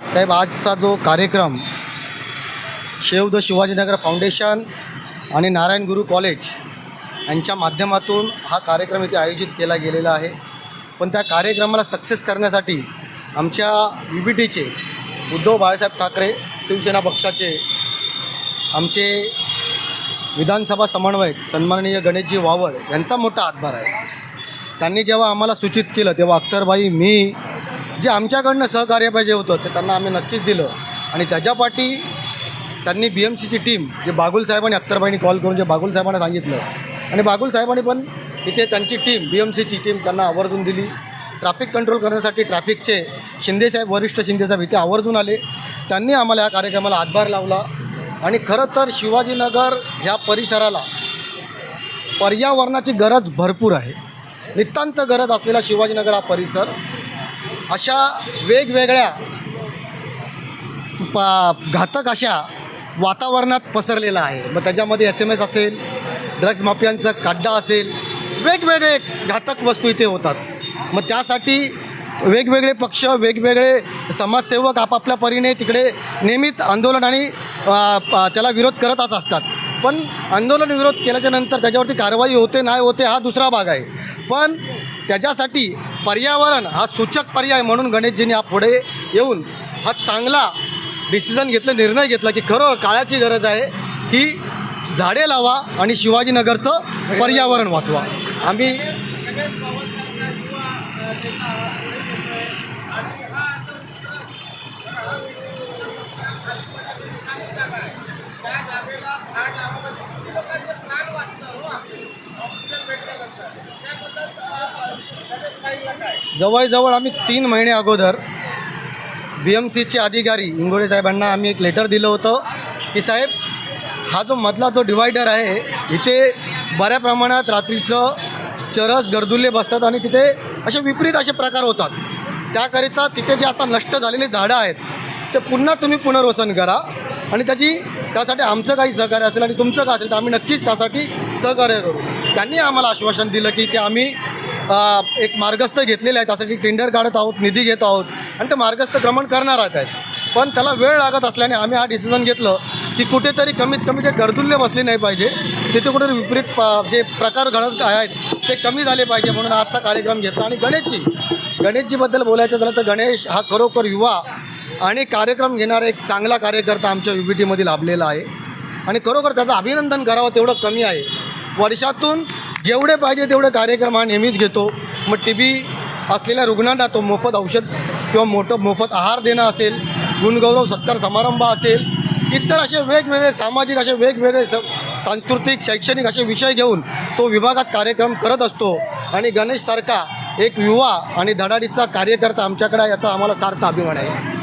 साहेब आजचा जो कार्यक्रम शेव द शिवाजीनगर फाउंडेशन आणि नारायण गुरु कॉलेज यांच्या माध्यमातून हा कार्यक्रम इथे आयोजित केला गेलेला आहे. पण त्या कार्यक्रमाला सक्सेस करण्यासाठी आमच्या यू बी टीचे उद्धव बाळासाहेब ठाकरे शिवसेना पक्षाचे आमचे विधानसभा समन्वयक सन्माननीय गणेशजी वावळ यांचा मोठा हातभार आहे. त्यांनी जेव्हा आम्हाला सूचित केलं तेव्हा अख्तरबाई मी जे आमच्याकडनं सहकार्य पाहिजे होतं ते त्यांना आम्ही नक्कीच दिलं. आणि त्याच्या पाठी त्यांनी बी एम सीची टीम जे बागुल साहेबांनी अख्तरबाईंनी कॉल करून जे बागुल साहेबांना सांगितलं. आणि बागुल साहेबांनी पण इथे त्यांची टीम बी एम सीची टीम त्यांना आवर्जून दिली. ट्रॅफिक कंट्रोल करण्यासाठी ट्रॅफिकचे शिंदेसाहेब वरिष्ठ शिंदेसाहेब इथे आवर्जून आले. त्यांनी आम्हाला या कार्यक्रमाला हातभार लावला. आणि खरं तर शिवाजीनगर ह्या परिसराला पर्यावरणाची गरज भरपूर आहे. नितांत गरज असलेला शिवाजीनगर हा परिसर अशा वेगवेगळ्या प घातक अशा वातावरणात पसरलेला आहे. मग त्याच्यामध्ये एस एम एस असेल ड्रग्ज माफियांचा काड्डा असेल वेगवेगळे घातक वस्तू इथे होतात. मग त्यासाठी वेगवेगळे पक्ष वेगवेगळे समाजसेवक आपापल्या परीने तिकडे नेहमीच आंदोलन आणि त्याला विरोध करतच असतात. पण आंदोलन विरोध केल्याच्यानंतर त्याच्यावरती कारवाई होते नाही होते हा दुसरा भाग आहे. पण त्याच्यासाठी पर्यावरण हा सूचक पर्याय म्हणून गणेशजींनी हा पुढे येऊन हा चांगला डिसिजन घेतलं निर्णय घेतला की खरं काळाची गरज आहे की झाडे लावा आणि शिवाजीनगरचं पर्यावरण वाचवा. आम्ही जवळजवळ आम्ही तीन महिने अगोदर बी एम सीचे अधिकारी इंगोडे साहेबांना आम्ही एक लेटर दिलं होतं की साहेब हा जो मधला जो डिवायडर आहे इथे बऱ्या प्रमाणात रात्रीचं चरस गर्दुल्ले बसतात आणि तिथे असे विपरीत असे प्रकार होतात. त्याकरिता तिथे जे आता नष्ट झालेली झाडं आहेत ते पुन्हा तुम्ही पुनर्वसन करा आणि त्याची त्यासाठी आमचं काही सहकार्य असेल आणि तुमचं काय असेल तर आम्ही नक्कीच त्यासाठी सहकार्य करू. त्यांनी आम्हाला आश्वासन दिलं की ते आम्ही एक मार्गस्थ घेतलेले आहे त्यासाठी टेंडर काढत आहोत निधी घेत आहोत. आणि ते मार्गस्थ क्रमण करणार आहेत. पण त्याला वेळ लागत असल्याने आम्ही हा डिसिजन घेतलं की कुठेतरी कमीत कमी ते गर्दुल्य बसले नाही पाहिजे तिथे कुठेतरी विपरीत प- जे प्रकार घडत आहेत ते कमी झाले पाहिजे म्हणून आजचा कार्यक्रम घेतला. आणि गणेशजी गणेशजीबद्दल बोलायचं झालं तर गणेश हा खरोखर युवा आणि कार्यक्रम घेणारा एक चांगला कार्यकर्ता आमच्या यू बी टीमध्ये लाभलेला आहे. आणि खरोखर त्याचं अभिनंदन करावं तेवढं कमी आहे. वर्षातून जेवढे पाहिजे तेवढे कार्यक्रम हा नेहमीच घेतो. मग टी बी असलेल्या रुग्णांना तो मोफत औषध किंवा मोठं मोफत आहार देणं असेल गुणगौरव सत्कार समारंभ असेल इतर असे वेगवेगळे सामाजिक असे वेगवेगळे स सांस्कृतिक शैक्षणिक असे विषय घेऊन तो विभागात कार्यक्रम करत असतो. आणि गणेशसारखा एक युवा आणि धडाडीचा कार्यकर्ता आमच्याकडे याचा आम्हाला सार्थ अभिमान आहे.